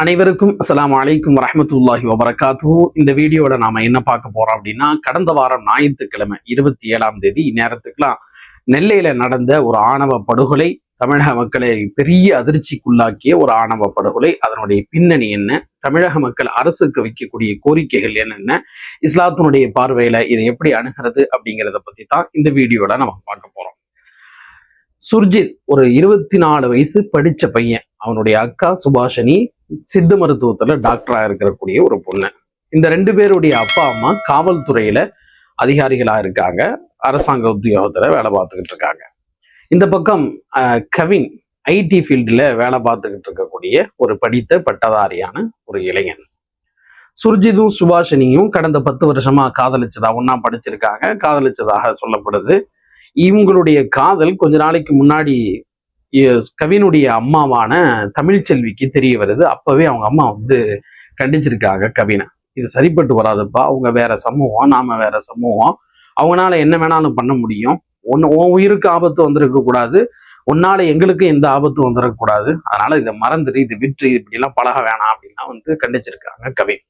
அனைவருக்கும் அஸ்லாம் அலைக்கும் வரமத்துல்லாஹி வபரகாத்து இந்த வீடியோல நாம என்ன பார்க்க போறோம் அப்படின்னா கடந்த வாரம் ஞாயிற்றுக்கிழமை இருபத்தி ஏழாம் தேதி இந்நேரத்துக்கெல்லாம் நெல்லையில நடந்த ஒரு ஆணவ படுகொலை தமிழக மக்களை பெரிய அதிர்ச்சிக்குள்ளாக்கிய ஒரு ஆணவ படுகொலை அதனுடைய பின்னணி என்ன தமிழக மக்கள் அரசுக்கு வைக்கக்கூடிய கோரிக்கைகள் என்னென்ன இஸ்லாத்தினுடைய பார்வையில இதை எப்படி அணுகிறது அப்படிங்கிறத பத்தி தான் இந்த வீடியோல நம்ம பார்க்க போறோம். சுர்ஜித் ஒரு இருபத்தி நாலு வயசு படிச்ச பையன். அவனுடைய அக்கா சுபாஷினி சித்த மருத்துவத்துல டாக்டரா இருக்கக்கூடிய ஒரு பொண்ணு. இந்த ரெண்டு பேருடைய அப்பா அம்மா காவல்துறையில அதிகாரிகளா இருக்காங்க. அரசாங்க உத்தியோகத்துல வேலை பார்த்துக்கிட்டு இருக்காங்க. இந்த பக்கம் அஹ், கவின் ஐடி ஃபீல்டில் வேலை பார்த்துக்கிட்டு இருக்கக்கூடிய ஒரு படித்த பட்டதாரியான ஒரு இளைஞன். சுர்ஜிதும் சுபாஷினியும் கடந்த பத்து வருஷமா காதலிச்சதா ஒண்ணா படிச்சிருக்காங்க. காதலிச்சதாக சொல்லப்படுது. இவங்களுடைய காதல் கொஞ்ச நாளைக்கு முன்னாடி கவினுடைய அம்மாவான தமிழ்ச்செல்விக்கு தெரிய வருது. அப்பவே அவங்க அம்மா வந்து கண்டிச்சிருக்காங்க கவினை. இது சரிப்பட்டு வராதுப்பா. அவங்க வேற சமூகம் நாம வேற சமூகம். அவங்களால என்ன வேணாலும் பண்ண முடியும். ஒன்னு உன் உயிருக்கு ஆபத்து வந்திருக்க கூடாது. உன்னால எங்களுக்கு எந்த ஆபத்து வந்துடக்கூடாது அதனால இதை மறந்துடு இது விற்று இப்படிலாம் பழக வேணாம் அப்படின்னா வந்து கண்டிச்சிருக்காங்க கவின்.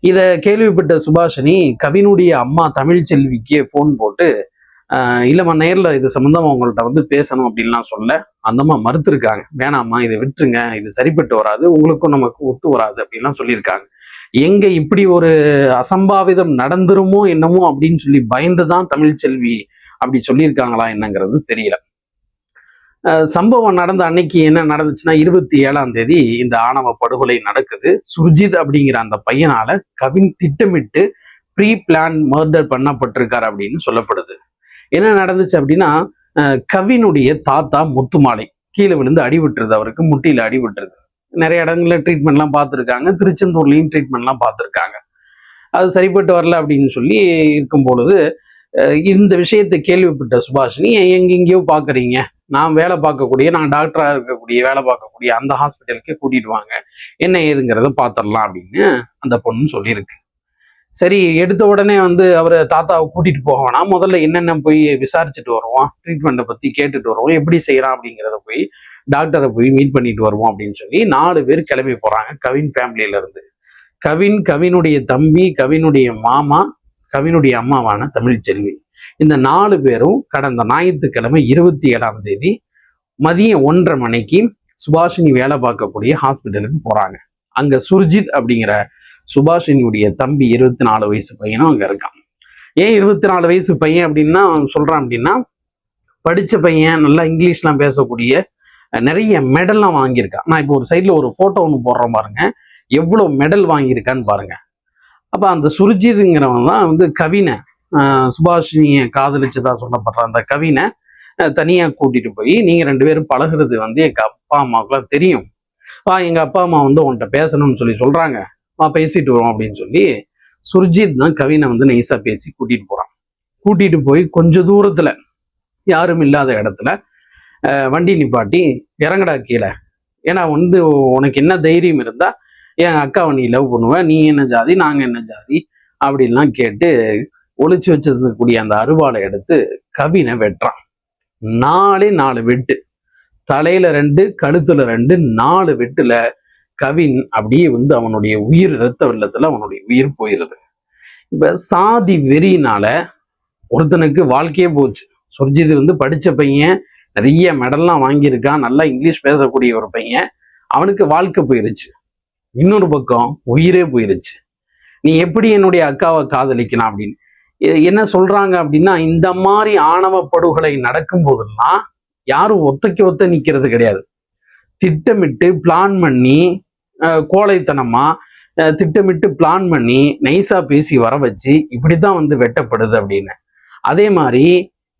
இதை கேள்விப்பட்ட சுபாஷினி கவினுடைய அம்மா தமிழ்ச்செல்விக்கு ஃபோன் போட்டு இல்லைம்மா நேர்ல இது சம்மந்தமாக உங்கள்கிட்ட வந்து பேசணும் அப்படின்லாம் சொல்ல அந்தம்மா மறுத்துருக்காங்க. வேணாம்மா இதை விட்டுருங்க இது சரிப்பட்டு வராது உங்களுக்கும் நமக்கு ஒத்து வராது அப்படின்லாம் சொல்லியிருக்காங்க. எங்க இப்படி ஒரு அசம்பாவிதம் நடந்துருமோ என்னமோ அப்படின்னு சொல்லி பயந்துதான் தமிழ்ச்செல்வி அப்படி சொல்லியிருக்காங்களா என்னங்கிறது தெரியல. அஹ் சம்பவம் நடந்த அன்னைக்கு என்ன நடந்துச்சுன்னா இருபத்தி ஏழாம் தேதி இந்த ஆணவ படுகொலை நடக்குது. சுர்ஜித் அப்படிங்கிற அந்த பையனால கவின் திட்டமிட்டு ப்ரீ பிளான் மர்டர் பண்ணப்பட்டிருக்காரு அப்படின்னு சொல்லப்படுது. என்ன நடந்துச்சு அப்படின்னா கவினுடைய தாத்தா முத்துமாலை கீழே விழுந்து அடிபட்டுருது அவருக்கு முட்டியில அடிபட்டுருது நிறைய இடங்கள்ல ட்ரீட்மெண்ட்லாம் பார்த்துருக்காங்க திருச்செந்தூர்லேயும் ட்ரீட்மெண்ட்லாம் பார்த்துருக்காங்க. அது சரிப்பட்டு வரல அப்படின்னு சொல்லி இருக்கும் பொழுது இந்த விஷயத்தை கேள்விப்பட்ட சுபாஷினி எங்கெங்கேயோ பார்க்குறீங்க? நான் வேலை பார்க்கக்கூடிய நான் டாக்டராக இருக்கக்கூடிய வேலை பார்க்கக்கூடிய அந்த ஹாஸ்பிட்டலுக்கே கூட்டிட்டு வாங்க. என்ன ஏதுங்கிறத பார்த்துடலாம் அப்படின்னு அந்த பொண்ணு சொல்லியிருக்கு. சரி எடுத்த உடனே வந்து அவரை தாத்தாவை கூட்டிட்டு போக வேணாம். முதல்ல என்னென்ன போய் விசாரிச்சுட்டு வருவோம் ட்ரீட்மெண்ட்டை பத்தி கேட்டுட்டு வருவோம் எப்படி செய்யலாம் அப்படிங்கிறத போய் டாக்டரை போய் மீட் பண்ணிட்டு வருவோம் அப்படின்னு சொல்லி நாலு பேர் கிளம்பி போறாங்க கவின் ஃபேமிலியில இருந்து. கவின் கவினுடைய தம்பி கவினுடைய மாமா கவினுடைய அம்மாவான தமிழ்ச்செல்வி. இந்த நாலு பேரும் கடந்த ஞாயிற்றுக்கிழமை இருபத்தி ஏழாம் தேதி மதியம் ஒன்றரை மணிக்கு சுபாஷினி வேலை பார்க்கக்கூடிய ஹாஸ்பிட்டலுக்கு போறாங்க. அங்க சுர்ஜித் அப்படிங்கிற சுபாஷினியுடைய தம்பி இருபத்தி நாலு வயசு பையனும் அங்க இருக்கான். ஏன் இருபத்தி நாலு வயசு பையன் அப்படின்னா அவன் சொல்றான் அப்படின்னா படிச்ச பையன் நல்லா இங்கிலீஷ்லாம் பேசக்கூடிய நிறைய மெடல்லாம் வாங்கியிருக்கான். நான் இப்போ ஒரு சைடில் ஒரு போட்டோ ஒன்று போடுறேன் பாருங்க. எவ்வளவு மெடல் வாங்கியிருக்கான்னு பாருங்க. அப்ப அந்த சுர்ஜித்துங்கிறவன் தான் வந்து கவினை ஆஹ், சுபாஷினியை காதலிச்சதா சொல்லப்படுற அந்த கவினை தனியாக தனியா கூட்டிட்டு போய் நீங்க ரெண்டு பேரும் பழகுறது வந்து எங்க அப்பா அம்மாவுக்குலாம் தெரியும். பா எங்க அப்பா அம்மா வந்து உன்கிட்ட பேசணும்னு சொல்லி சொல்றாங்க. வா பேசிட்டு வரோம் அப்படின்னு சொல்லி சுர்ஜித் தான் கவினை வந்து நைஸா பேசி கூட்டிட்டு போறான். கூட்டிட்டு போய் கொஞ்ச தூரத்துல யாரும் இல்லாத இடத்துல வண்டி நிப்பாட்டி இறங்கடா கீழே. ஏன்னா வந்து உனக்கு என்ன தைரியம் இருந்தா என் அக்காவை நீ லவ் பண்ணுவ நீ என்ன ஜாதி நாங்க என்ன ஜாதி அப்படின்லாம் கேட்டு ஒளிச்சு வச்சிருக்கக்கூடிய அந்த அருவாளை எடுத்து கவினை வெட்டுறான். நாலே நாலு வெட்டு. தலையில ரெண்டு கழுத்துல ரெண்டு நாலு வெட்டுல கவின் அப்படியே வந்து அவனுடைய உயிர் இரத்த வெள்ளத்துல அவனுடைய உயிர் போயிருது. இப்ப சாதி வெறியினால ஒருத்தனுக்கு வாழ்க்கையே போச்சு. சுர்ஜித் வந்து படிச்ச பையன் நிறைய மெடல்லாம் வாங்கியிருக்கான் நல்லா இங்கிலீஷ் பேசக்கூடிய ஒரு பையன். அவனுக்கு வாழ்க்கை போயிருச்சு. இன்னொரு பக்கம் உயிரே போயிருச்சு. நீ எப்படி என்னுடைய அக்காவை காதலிக்கலாம் அப்படின்னு. என்ன சொல்றாங்க அப்படின்னா இந்த மாதிரி ஆணவ படுகொலை நடக்கும் போதெல்லாம் யாரும் ஒத்தைக்கு ஒத்த நிக்கிறது கிடையாது. திட்டமிட்டு பிளான் பண்ணி கோழைத்தனமா திட்டமிட்டு பிளான் பண்ணி நைஸா பேசி வர வச்சு இப்படிதான் வந்து வெட்டப்படுது அப்படின்னு. அதே மாதிரி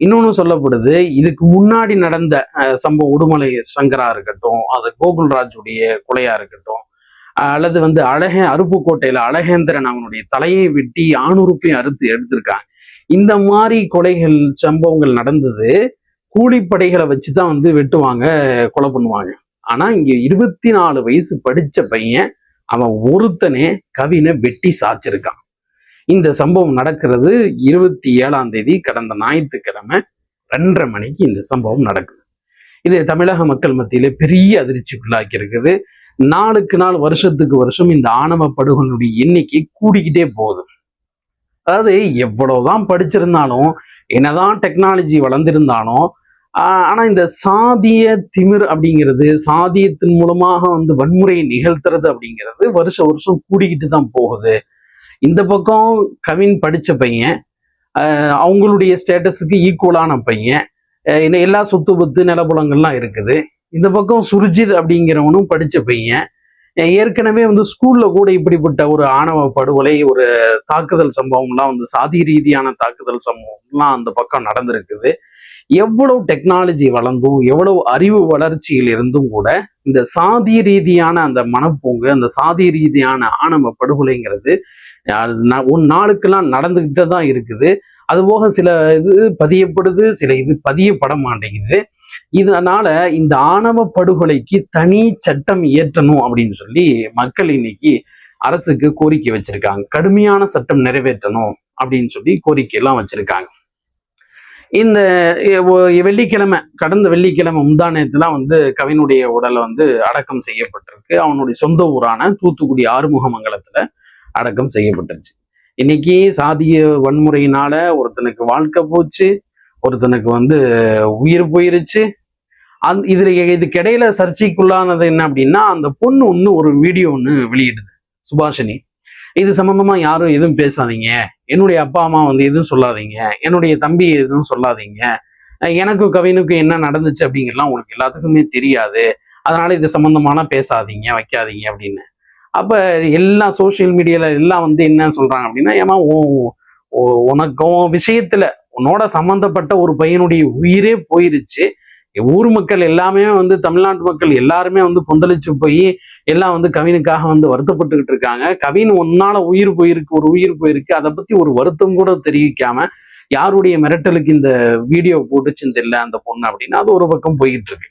இன்னொன்னு சொல்லப்படுது இதுக்கு முன்னாடி நடந்த அஹ், சம்பவம் உடுமலை சங்கரா இருக்கட்டும் அது கோகுல்ராஜுடைய கொலையா இருக்கட்டும் அல்லது வந்து அழகே அருப்புக்கோட்டையில அழகேந்திரன் அவனுடைய தலையை வெட்டி ஆணுறுப்பையும் அறுத்து எடுத்திருக்காங்க. இந்த மாதிரி கொலைகள் சம்பவங்கள் நடந்தது கூலிப்படைகளை வச்சுதான் வந்து வெட்டுவாங்க கொலை பண்ணுவாங்க. ஆனா இங்க இருபத்தி நாலு வயசு படிச்ச பையன் அவன் ஒருத்தனே கவினை வெட்டி சாச்சிருக்கான் இந்த சம்பவம் நடக்கிறது இருபத்தி ஏழாம் தேதி கடந்த ஞாயிற்றுக்கிழமை ரெண்டரை மணிக்கு இந்த சம்பவம் நடக்குது. இது தமிழக மக்கள் மத்தியில பெரிய அதிர்ச்சிக்குள்ளாக்கி இருக்குது. நாளுக்கு நாள் வருஷத்துக்கு வருஷம் இந்த ஆணவ படுகொலுடைய எண்ணிக்கை கூடிக்கிட்டே போகுது. அதாவது எவ்வளவுதான் படிச்சிருந்தாலும் என்னதான் டெக்னாலஜி வளர்ந்திருந்தாலும் ஆஹ் இந்த சாதிய திமிர் அப்படிங்கிறது சாதியத்தின் மூலமாக வந்து வன்முறையை நிகழ்த்துறது அப்படிங்கிறது வருஷ வருஷம் கூடிக்கிட்டு தான் போகுது. இந்த பக்கம் கவின் படிச்ச பையன் அவங்களுடைய ஸ்டேட்டஸுக்கு ஈக்குவலான பையன் இன்னும் எல்லா சொத்து பத்து நிலப்புலங்கள்லாம் இருக்குது. இந்த பக்கம் சுர்ஜித் அப்படிங்கிறவனும் படிச்ச பையன் ஏற்கனவே வந்து ஸ்கூல்ல கூட இப்படிப்பட்ட ஒரு ஆணவ படுகொலை ஒரு தாக்குதல் சம்பவம்லாம் வந்து சாதி ரீதியான தாக்குதல் சம்பவம்லாம் அந்த பக்கம் நடந்திருக்குது. எவ்வளவு டெக்னாலஜி வளர்ந்தும் எவ்வளவு அறிவு வளர்ச்சியில் இருந்தும் கூட இந்த சாதி ரீதியான அந்த மனப்போங்கு அந்த சாதி ரீதியான ஆணவ படுகொலைங்கிறது உன் நாளுக்கெல்லாம் நடந்துகிட்டே தான் இருக்குது. அதுபோக சில இது பதியப்படுது சில இது பதியப்பட மாட்டேங்குது. இதனால இந்த ஆணவ படுகொலைக்கு தனி சட்டம் இயற்றணும் அப்படின்னு சொல்லி மக்கள் இன்னைக்கு அரசுக்கு கோரிக்கை வச்சிருக்காங்க. கடுமையான சட்டம் நிறைவேற்றணும் அப்படின்னு சொல்லி கோரிக்கை எல்லாம் வச்சிருக்காங்க. இந்த வெள்ளிக்கிழமை கடந்த வெள்ளிக்கிழமை முந்தானயத்துல வந்து கவினுடைய உடலை வந்து அடக்கம் செய்யப்பட்டிருக்கு. அவனுடைய சொந்த ஊரான தூத்துக்குடி ஆறுமுகமங்கலத்தில் அடக்கம் செய்யப்பட்டுருச்சு. இன்னைக்கு சாதிய வன்முறையினால ஒருத்தனுக்கு வாழ்க்கை போச்சு ஒருத்தனுக்கு வந்து உயிர் போயிருச்சு. அந் இதுல இதுக்கிடையில சர்ச்சைக்குள்ளானது என்ன அப்படின்னா அந்த பொண்ணு ஒன்று ஒரு வீடியோ ஒன்று வெளியிடுது. சுபாஷினி. இது சம்பந்தமா யாரும் எதுவும் பேசாதீங்க. என்னுடைய அப்பா அம்மா வந்து எதுவும் சொல்லாதீங்க. என்னுடைய தம்பி எதுவும் சொல்லாதீங்க. எனக்கும் கவினுக்கும் என்ன நடந்துச்சு அப்படிங்கிறலாம் உங்களுக்கு எல்லாத்துக்குமே தெரியாது. அதனால இது சம்பந்தமான பேசாதீங்க வைக்காதீங்க அப்படின்னு. அப்ப எல்லா சோஷியல் மீடியால எல்லாம் வந்து என்ன சொல்றாங்க அப்படின்னா ஏமா உனக்கும் விஷயத்துல உன்னோட சம்பந்தப்பட்ட ஒரு பையனுடைய உயிரே போயிருச்சு. ஊர் மக்கள் எல்லாமே வந்து தமிழ்நாட்டு மக்கள் எல்லாருமே வந்து கொந்தளிச்சு போய் எல்லாம் வந்து கவினுக்காக வந்து வருத்தப்பட்டுக்கிட்டு இருக்காங்க. கவின் ஒன்னால உயிர் போயிருக்கு ஒரு உயிர் போயிருக்கு. அதை பத்தி ஒரு வருத்தம் கூட தெரிவிக்காம யாருடைய மிரட்டலுக்கு இந்த வீடியோ போட்டுச்சுன்னு தெரியல அந்த பொண்ணு அப்படின்னா அது ஒரு பக்கம் போயிட்டு இருக்கு.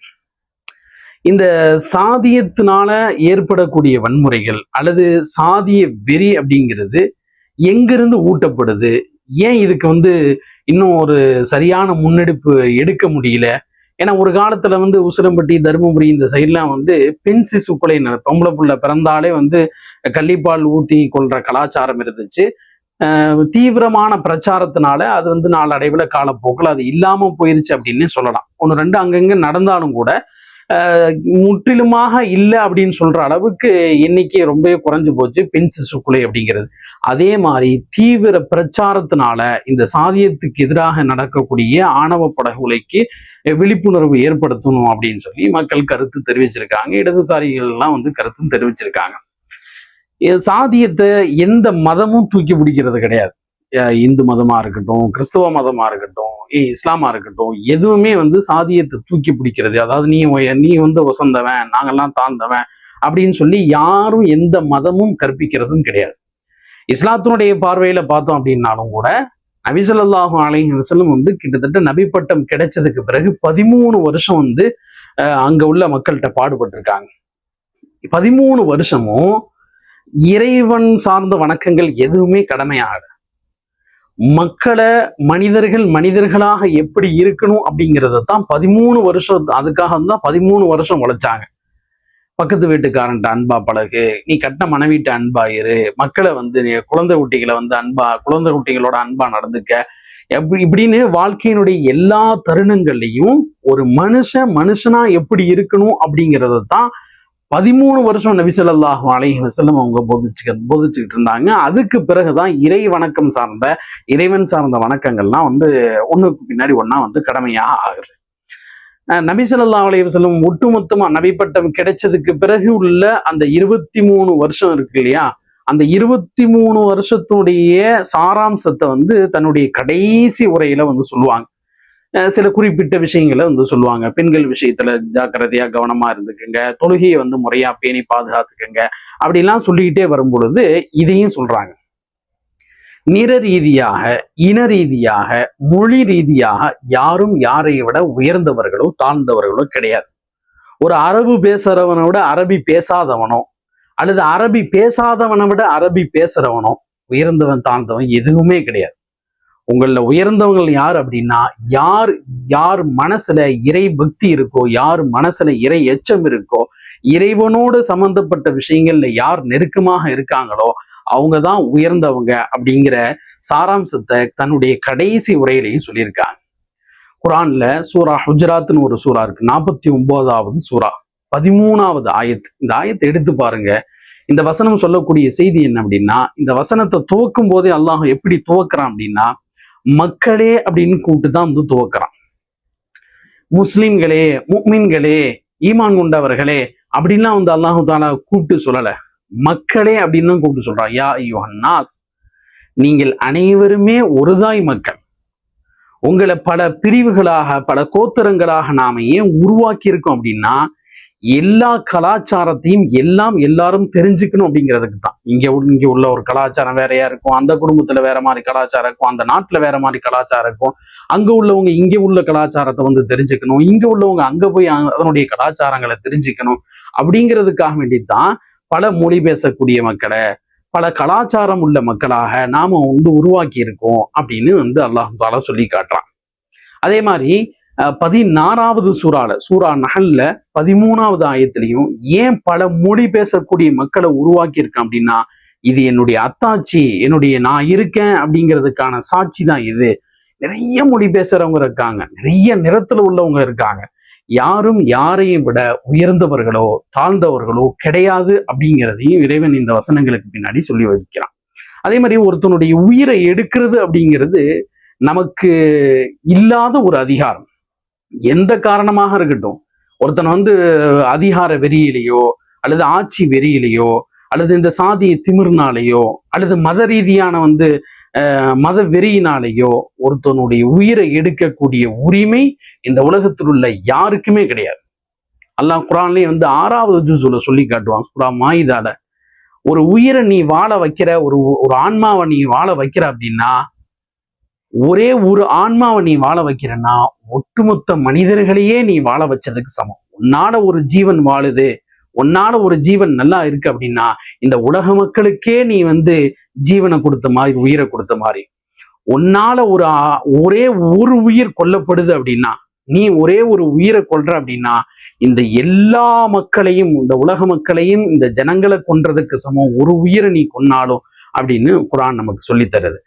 இந்த சாதியத்தினால ஏற்படக்கூடிய வன்முறைகள் அல்லது சாதிய வெறி அப்படிங்கிறது எங்கிருந்து ஊட்டப்படுது? ஏன் இதுக்கு வந்து இன்னும் ஒரு சரியான முன்னெடுப்பு எடுக்க முடியல? ஏன்னா ஒரு காலத்துல வந்து உசிலம்பட்டி தருமபுரி இந்த சைட்லாம் வந்து பெண் சிசு கொலை நட- பொம்பளை புள்ள பிறந்தாலே வந்து கள்ளிப்பால் ஊட்டி கொள்ற கலாச்சாரம் இருந்துச்சு. தீவிரமான பிரச்சாரத்தினால அது வந்து நாளடைவில் காலப்போக்கில் அது இல்லாமல் போயிருச்சு அப்படின்னு சொல்லலாம். ஒன்று ரெண்டு அங்கங்கே நடந்தாலும் கூட முற்றிலுமாக இல்லை அப்படின்னு சொல்ற அளவுக்கு எண்ணிக்கை ரொம்பவே குறைஞ்சு போச்சு. பெண் சிசு கொலை அப்படிங்கிறது. அதே மாதிரி தீவிர பிரச்சாரத்தினால இந்த சாதியத்துக்கு எதிராக நடக்கக்கூடிய ஆணவ படகுலைக்கு விழிப்புணர்வு ஏற்படுத்தணும் அப்படின்னு சொல்லி மக்கள் கருத்து தெரிவிச்சிருக்காங்க. இடதுசாரிகள் எல்லாம் வந்து கருத்தும் தெரிவிச்சிருக்காங்க. சாதியத்தை எந்த மதமும் தூக்கி பிடிக்கிறது கிடையாது. இந்து மதமா இருக்கட்டும் கிறிஸ்தவ மதமா இருக்கட்டும் இஸ்லாமாக இஸ்லாமா இருக்கட்டும் எதுவுமே வந்து சாதியத்தை தூக்கி பிடிக்கிறது. அதாவது நீ நீ வந்து வசந்தவன் நாங்கள்லாம் தாழ்ந்தவன் அப்படின்னு சொல்லி யாரும் எந்த மதமும் கற்பிக்கிறதும் கிடையாது. இஸ்லாத்தினுடைய பார்வையில பார்த்தோம் அப்படின்னாலும் கூட நபிசல்லாஹு அலைஹி வந்து கிட்டத்தட்ட நபி பட்டம் கிடைச்சதுக்கு பிறகு பதிமூணு வருஷம் வந்து அஹ், அங்க உள்ள மக்கள்கிட்ட பாடுபட்டிருக்காங்க. பதிமூணு வருஷமும் இறைவன் சார்ந்த வணக்கங்கள் எதுவுமே கடமையாகல. மக்களை மனிதர்கள் மனிதர்களாக எப்படி இருக்கணும் அப்படிங்கிறத தான் பதிமூணு வருஷம் அதுக்காக தான் பதிமூணு வருஷம் உழைச்சாங்க. பக்கத்து வீட்டுக்காரன்ட்ட அன்பா பழகு நீ கட்ட மனைவிட்ட அன்பா இரு மக்களை வந்து நீ குழந்தை குட்டிகளை வந்து அன்பா குழந்தை குட்டிகளோட அன்பா நடந்துக்க. எப்படி இப்படின்னு வாழ்க்கையினுடைய எல்லா தருணங்கள்லையும் ஒரு மனுஷன் மனுஷனா எப்படி இருக்கணும் அப்படிங்கிறத தான் பதிமூணு வருஷம் நபிசல்லாஹு அலைஹி வஸல்லம் அவங்க போதிச்சுக்க போதிச்சுக்கிட்டு இருந்தாங்க. அதுக்கு பிறகுதான் இறை வணக்கம் சார்ந்த இறைவன் சார்ந்த வணக்கங்கள்லாம் வந்து ஒண்ணுக்கு பின்னாடி ஒண்ணா வந்து கடமையா ஆகுது. நபிசல்லா அலைய ஸல்லல்லாஹு அலைஹி ஒட்டுமொத்தமா நபி கிடைச்சதுக்கு பிறகு உள்ள அந்த இருபத்தி மூணு வருஷம் இருக்கு இல்லையா? அந்த இருபத்தி மூணு வருஷத்துடைய சாராம்சத்தை வந்து தன்னுடைய கடைசி உரையில வந்து சொல்லுவாங்க. சில குறிப்பிட்ட விஷயங்களை வந்து சொல்லுவாங்க. பெண்கள் விஷயத்துல ஜாக்கிரதையா கவனமா இருந்துக்குங்க. தொழுகையை வந்து முறையா பேணி பாதுகாத்துக்குங்க. அப்படிலாம் சொல்லிக்கிட்டே வரும் பொழுது இதையும் சொல்றாங்க. நிற ரீதியாக இன ரீதியாக மொழி ரீதியாக யாரும் யாரை விட உயர்ந்தவர்களோ தாழ்ந்தவர்களோ கிடையாது. ஒரு அரபு பேசுறவனை விட அரபி பேசாதவனோ அல்லது அரபி பேசாதவனை விட அரபி பேசுறவனோ உயர்ந்தவன் தாழ்ந்தவன் எதுவுமே கிடையாது. உங்களில் உயர்ந்தவங்கள் யார் அப்படின்னா யார் யார் மனசுல இறை பக்தி இருக்கோ யார் மனசுல இறை எச்சம் இருக்கோ இறைவனோடு சம்பந்தப்பட்ட விஷயங்கள்ல யார் நெருக்கமாக இருக்காங்களோ அவங்க தான் உயர்ந்தவங்க அப்படிங்கிற சாராம்சத்தை தன்னுடைய கடைசி உரையிலையும் சொல்லியிருக்காங்க. குரான்ல சூரா ஹுஜராத்னு ஒரு சூறா இருக்கு. நாற்பத்தி ஒன்பதாவது சூறா பதிமூணாவது ஆயத்து இந்த ஆயத்தை எடுத்து பாருங்க. இந்த வசனம் சொல்லக்கூடிய செய்தி என்ன அப்படின்னா இந்த வசனத்தை துவக்கும் போதே அல்லாஹ் எப்படி துவக்கிறான் அப்படின்னா மக்களே அப்படின்னு கூப்பிட்டு தான் வந்து துவக்கிறான். முஸ்லிம்களே முக்மின்களே ஈமான் கொண்டவர்களே அப்படின்லாம் வந்து அல்லாஹு தாலா கூப்பிட்டு சொல்லல. மக்களே அப்படின்னு தான் கூப்பிட்டு சொல்றான். யா நாஸ் நீங்கள் அனைவருமே ஒருதாய் மக்கள். உங்களை பல பிரிவுகளாக பல கோத்திரங்களாக நாம ஏன் உருவாக்கி இருக்கோம் அப்படின்னா எல்லா கலாச்சாரத்தையும் எல்லாம் எல்லாரும் தெரிஞ்சுக்கணும் அப்படிங்கிறதுக்கு தான். இங்க இங்க உள்ள ஒரு கலாச்சாரம் வேறையா இருக்கும்? அந்த குடும்பத்துல வேற மாதிரி கலாச்சாரம் இருக்கும். அந்த நாட்டுல வேற மாதிரி கலாச்சாரம் இருக்கும். அங்க உள்ளவங்க இங்க உள்ள கலாச்சாரத்தை வந்து தெரிஞ்சுக்கணும். இங்க உள்ளவங்க அங்க போய் அதனுடைய கலாச்சாரங்களை தெரிஞ்சுக்கணும் அப்படிங்கிறதுக்காக வேண்டித்தான் பல மொழி பேசக்கூடிய மக்களை பல கலாச்சாரம் உள்ள மக்களாக நாம வந்து உருவாக்கி இருக்கோம் அப்படின்னு வந்து அல்லாஹால சொல்லி காட்டுறான். அதே மாதிரி பதினாறாவது சூறால சூறா நகல்ல பதிமூணாவது ஆயத்திலையும் ஏன் பல மொழி பேசக்கூடிய மக்களை உருவாக்கி இருக்கேன் அப்படின்னா இது என்னுடைய அத்தாட்சி என்னுடைய நான் இருக்கேன் அப்படிங்கிறதுக்கான சாட்சி தான் இது. நிறைய மொழி பேசுறவங்க இருக்காங்க நிறைய நிறத்துல உள்ளவங்க இருக்காங்க. யாரும் யாரையும் விட உயர்ந்தவர்களோ தாழ்ந்தவர்களோ கிடையாது அப்படிங்கிறதையும் இறைவன் இந்த வசனங்களுக்கு பின்னாடி சொல்லி வைக்கிறான். அதே மாதிரி ஒருத்தனுடைய உயிரை எடுக்கிறது அப்படிங்கிறது நமக்கு இல்லாத ஒரு அதிகாரம். எந்த காரணமாக இருக்கட்டும். ஒருத்தன் வந்து அதிகார வெறியிலேயோ அல்லது ஆட்சி வெறியிலேயோ அல்லது இந்த சாதிய திமிர்னாலேயோ அல்லது மத ரீதியான வந்து மத வெறியினாலேயோ ஒருத்தனுடைய உயிரை எடுக்கக்கூடிய உரிமை இந்த உலகத்தில் உள்ள யாருக்குமே கிடையாது. அல்லாஹ் குரான்லேயே வந்து ஆறாவது ஜூசுல சொல்லி காட்டுவான் சுரா மாயுதால. ஒரு உயிரை நீ வாழ வைக்கிற ஒரு ஒரு ஆன்மாவை நீ வாழ வைக்கிற அப்படின்னா ஒரே ஒரு ஆன்மாவை நீ வாழ வைக்கிறன்னா ஒட்டுமொத்த மனிதர்களையே நீ வாழ வச்சதுக்கு சமம். உன்னால ஒரு ஜீவன் வாழுது உன்னால ஒரு ஜீவன் நல்லா இருக்கு அப்படின்னா இந்த உலக மக்களுக்கே நீ வந்து ஜீவனை கொடுத்த மாதிரி உயிரை கொடுத்த மாதிரி. உன்னால ஒரு ஒரே ஒரு உயிர் கொல்லப்படுது அப்படின்னா நீ ஒரே ஒரு உயிரை கொல்ற அப்படின்னா இந்த எல்லா மக்களையும் இந்த உலக மக்களையும் இந்த ஜனங்களை கொன்றதுக்கு சமம். ஒரு உயிரை நீ கொன்னாலும் அப்படின்னு குரான் நமக்கு சொல்லித்தருது.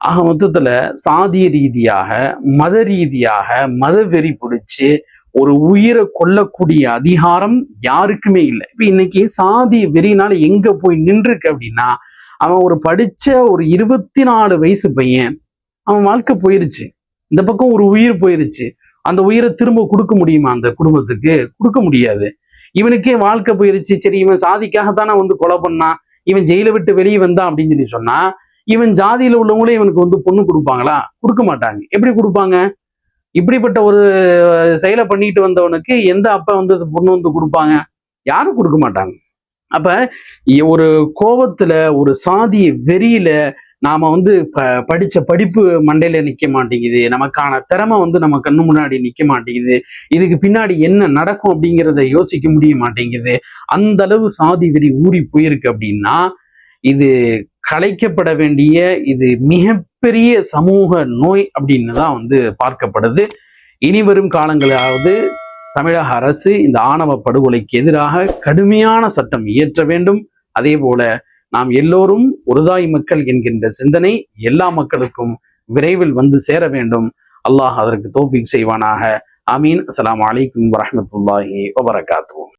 ஆக மொத்தத்துல சாதிய ரீதியாக மத ரீதியாக மத வெறி பிடிச்சி ஒரு உயிரை கொல்லக்கூடிய அதிகாரம் யாருக்குமே இல்லை. இப்போ இன்னைக்கு சாதி வெறினால எங்க போய் நின்றுருக்கு அப்படின்னா அவன் ஒரு படிச்ச ஒரு இருபத்தி நாலு வயசு பையன் அவன் வாழ்க்கை போயிருச்சு. இந்த பக்கம் ஒரு உயிர் போயிருச்சு. அந்த உயிரை திரும்ப கொடுக்க முடியுமா அந்த குடும்பத்துக்கு? கொடுக்க முடியாது. இவனுக்கே வாழ்க்கை போயிருச்சு. சரி இவன் சாதிக்காக தானே வந்து கொலை பண்ணான். இவன் ஜெயில விட்டு வெளியே வந்தான் அப்படின்னு சொல்லி சொன்னா இவன் ஜாதியில உள்ளவங்களே இவனுக்கு வந்து பொண்ணு கொடுப்பாங்களா? கொடுக்க மாட்டாங்க. எப்படி கொடுப்பாங்க? இப்படிப்பட்ட ஒரு செயலை பண்ணிட்டு வந்தவனுக்கு எந்த அப்பா வந்து பொண்ணு வந்து கொடுப்பாங்க? யாரும் கொடுக்க மாட்டாங்க. அப்ப ஒரு கோபத்துல ஒரு சாதிய வெறியில நாம வந்து ப படிச்ச படிப்பு மண்டையில நிக்க மாட்டேங்குது. நமக்கான திறமை வந்து நம்ம கண்ணு முன்னாடி நிக்க மாட்டேங்குது. இதுக்கு பின்னாடி என்ன நடக்கும் அப்படிங்கிறத யோசிக்க முடிய மாட்டேங்குது. அந்த அளவு சாதி வெறி ஊறி போயிருக்கு அப்படின்னா இது கலைக்கப்பட வேண்டிய இது மிகப்பெரிய சமூக நோய் அப்படின்னு தான் வந்து பார்க்கப்படுது. இனி வரும் காலங்களாவது தமிழக அரசு இந்த ஆணவ படுகொலைக்கு எதிராக கடுமையான சட்டம் இயற்ற வேண்டும். அதே போல நாம் எல்லோரும் ஒருதாய் மக்கள் என்கின்ற சிந்தனை எல்லா மக்களுக்கும் விரைவில் வந்து சேர வேண்டும். அல்லாஹ் அதற்கு தோஃபிக் செய்வானாக. அமீன் அஸ்லாம் வலைக்கம் வரமத்துல்லாஹி வபரகாத்து